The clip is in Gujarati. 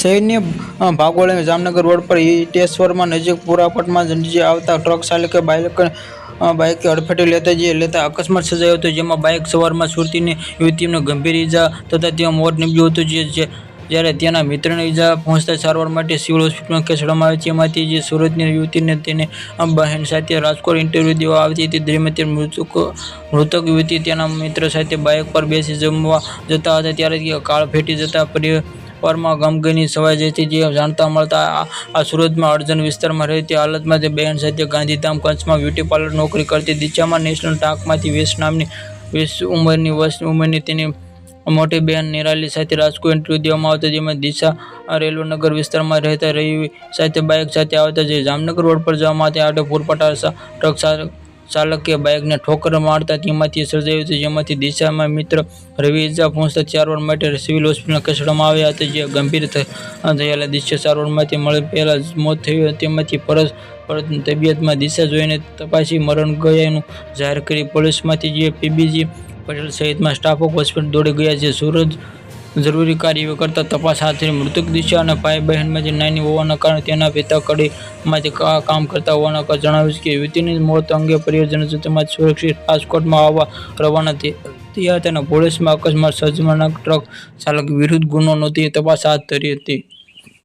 શહેરની ભાગોળે જામનગર રોડ પર ઈટેશ્વરમાં નજીક પુરાપટમાં નીચે આવતા ટ્રક ચાલકે બાઇક બાઇક અડફેટી લેતા જે લેતા અકસ્માત સર્જાયો હતો, જેમાં બાઇક સવારમાં સુરતીની યુવતીને ગંભીર ઈજા થતાં ત્યાં મોત નીપજ્યું હતું, જે જ્યારે તેના મિત્રને ઈજા પહોંચતા સારવાર માટે સિવિલ હોસ્પિટલમાં ખસેડવામાં આવી જેમાંથી જે સુરતની યુવતીને તેને બહેન સાથે રાજકોટ ઇન્ટરવ્યૂ દેવા આવી હતી દરમિયાન તે મૃતક મૃતક યુવતી તેના મિત્ર સાથે બાઇક પર બેસી જમવા જતા હતા, ત્યારે કાળ ફેટી જતા પરિવારમાં ગમગીની સવાઈ જતી જે જાણતા મળતા આ સુરતમાં અડજણ વિસ્તારમાં રહેતી હાલતમાં તે બહેન સાથે ગાંધીધામ કચ્છમાં બ્યુટી પાર્લર નોકરી કરતી. દિશામાં નેશનલ ટાંકમાંથી વેસ્ટ નામની વીસ ઉંમરની વર્ષ ઉંમરની તેની મોટી બહેન નિરાલી સાથે રાજકોટ ઇન્ટરવ્યૂ દેવામાં આવતા, જેમાં દિશા રેલવેનગર વિસ્તારમાં રહેતા રહી. સાથે બાઇક સાથે આવતા, જે જામનગર રોડ પર જવા માટે આટો પૂરપટાર સા- ટ્રક ચાલક બાઇકને ઠોકર મારતા તેમાંથી સર્જાયું હતું, જેમાંથી દિશામાં મિત્ર રવિ ઇજા પહોંચતા સારવાર માટે સિવિલ હોસ્પિટલમાં ખસેડવામાં આવ્યા હતા, જે ગંભીર થયેલા દિશા સારવારમાંથી મળી પહેલાં મોત થયું તેમાંથી પરત પરત તબિયતમાં દિશા જોઈને તપાસી મરણ ગયાનું જાહેર કરી પોલીસમાંથી જે પીબીજી પટેલ સહિતમાં સ્ટાફ ઓફ હોસ્પિટલ દોડી ગયા છે સુરત જરૂરી કાર્ય કરતા તપાસ હાથ ધરી મૃતક દિશા અને ભાઈ બહેનમાંથી નાની હોવાના કારણે તેના પિતા કડીમાંથી કામ કરતા હોવાના જણાવ્યું છે કે યુવતીની મોત અંગે પરિવારજનો તેમજ સુરક્ષિત રાજકોટમાં આવવા રવાના થયા તેના પોલીસમાં અકસ્માત સર્જનાર ટ્રક ચાલક વિરુદ્ધ ગુનો નોંધી તપાસ હાથ ધરી હતી.